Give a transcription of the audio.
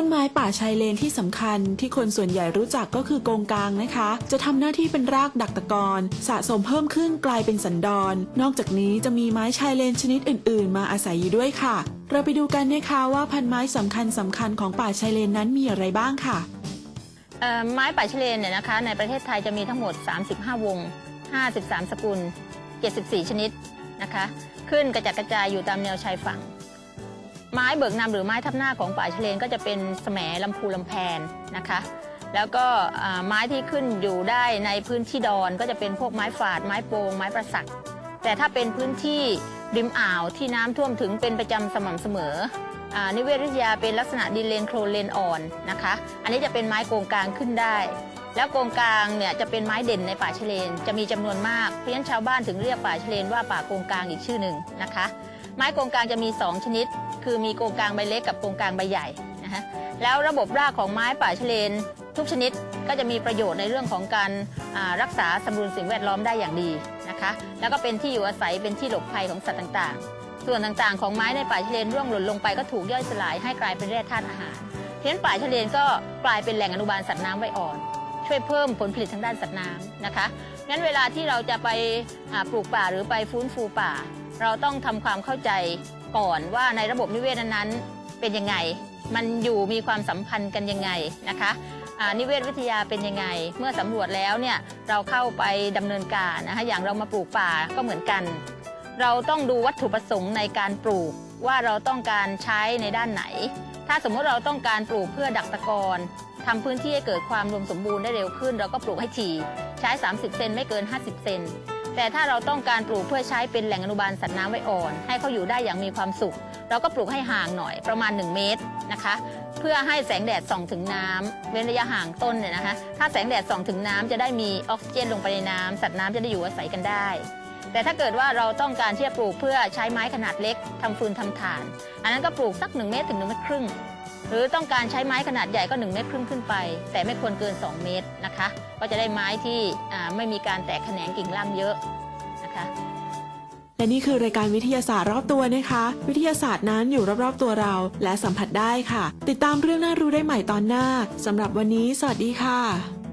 ต้นไม้ป่าชายเลนที่สำคัญที่คนส่วนใหญ่รู้จักก็คือโกงกางนะคะ จะทำหน้าที่เป็นรากดักตะกอนสะสมเพิ่มขึ้นกลายเป็นสันดอน นอกจากนี้จะมีไม้ชายเลนชนิดอื่น ๆ มาอาศัยอยู่ด้วยค่ะ เราไปดูกันนะคะว่าพันไม้สำคัญสำคัญของป่าชายเลนนั้นมีอะไรบ้างค่ะไม้ป่าชะเลนเนี่ยนะคะ ในประเทศไทยจะมีทั้งหมด 35 วง 53 สกุล 74 ชนิดนะคะ ขึ้นกระจัดกระจายอยู่ตามแนวชายฝั่ง ไม้เบิกนำหรือไม้ทับหน้าของป่าชะเลนก็จะเป็นแสมลำพูลำแพนนะคะ แล้วก็ไม้ที่ขึ้นอยู่ได้ในพื้นที่ดอนก็จะเป็นพวกไม้ฝาด ไม้โปงไม้ประสัก แต่ถ้าเป็นพื้นที่ริมอ่าวที่น้ำท่วมถึงเป็นประจำสม่ำเสมอนิเวศวิทยาเป็นลักษณะดินเลนโคลนเลนอ่อนนะคะ อันนี้จะเป็นไม้โกงกลางขึ้นได้ แล้วโกงกลางเนี่ยจะเป็นไม้เด่นในป่าชะเลน จะมีจำนวนมาก เพราะฉะนั้นชาวบ้านถึงเรียกป่าชะเลนว่าป่าโกงกลางอีกชื่อหนึ่งนะคะ ไม้โกงกลางจะมี 2 ชนิด คือมีโกงกลางใบเล็กกับโกงกลางใบใหญ่นะคะแล้วระบบรากของไม้ป่าชะเลน ทุกชนิดก็จะมีประโยชน์ในเรื่องของการรักษาสมดุลสิ่งแวดล้อมได้อย่างดีนะคะแล้วก็เป็นที่อยู่อาศัยเป็นที่หลบภัยของสัตว์ต่างๆ ส่วนต่างๆ ของไม้ในป่าชะเลนร่วงหล่นลงไปก็ถูกย่อยสลายให้กลายเป็นแร่ธาตุอาหารเพราะฉะนั้นป่าชะเลนก็กลายเป็นแหล่งอนุบาลสัตว์น้ำไว้อ่อนช่วยเพิ่มผลผลิตทางด้านสัตว์น้ำนะคะ งั้นเวลาที่เราจะไปปลูกป่าหรือไปฟื้นฟูป่า เราต้องทำความเข้าใจก่อนว่าในระบบนิเวศนั้นๆเป็นยังไง มันอยู่มีความสัมพันธ์กันยังไงนะคะนิเวศวิทยาเป็นยังไง เมื่อสำรวจแล้วเนี่ยเราเข้าไปดำเนินการนะคะอย่างเรามาปลูกป่าก็เหมือนกัน เราต้องดูวัตถุประสงค์ในการปลูกว่าเราต้องการใช้ในด้านไหน ถ้าสมมติเราต้องการปลูกเพื่อดักตะกอนทำพื้นที่ให้เกิดความรวมสมบูรณ์ได้เร็วขึ้น เราก็ปลูกให้ถี่ใช้ 30 เซนไม่เกิน 50 เซน แต่ถ้าเราต้องการปลูกเพื่อใช้เป็นแหล่งอนุบาลสัตว์น้ำไว้อ่อน ให้เขาอยู่ได้อย่างมีความสุข เราก็ปลูกให้ห่างหน่อยประมาณ 1 เมตรนะคะ เพื่อให้แสงแดดส่องถึงน้ำเว้นระยะห่างต้นเนี่ยนะคะ ถ้าแสงแดดส่องถึงน้ำจะได้มีออกซิเจนลงไปในน้ำสัตว์น้ำจะได้อยู่อาศัยกันได้ แต่ถ้าเกิดว่าเราต้องการที่จะปลูกเพื่อใช้ไม้ขนาดเล็กทำฟืนทำถ่าน อันนั้นก็ปลูกสัก 1 เมตรถึง1เมตรครึ่ง หรือต้องการใช้ไม้ขนาดใหญ่ก็ 1 เมตรครึ่งขึ้นไป แต่ไม่ควรเกิน 2 เมตรนะคะ ก็จะได้ไม้ที่ไม่มีการแตกแขนงกิ่งล่างเยอะนะคะและนี่คือรายการวิทยาศาสตร์รอบตัวนะคะ วิทยาศาสตร์นั้นอยู่รอบๆตัวเรา และสัมผัสได้ค่ะ ติดตามเรื่องน่ารู้ได้ใหม่ตอนหน้าสำหรับวันนี้ สวัสดีค่ะ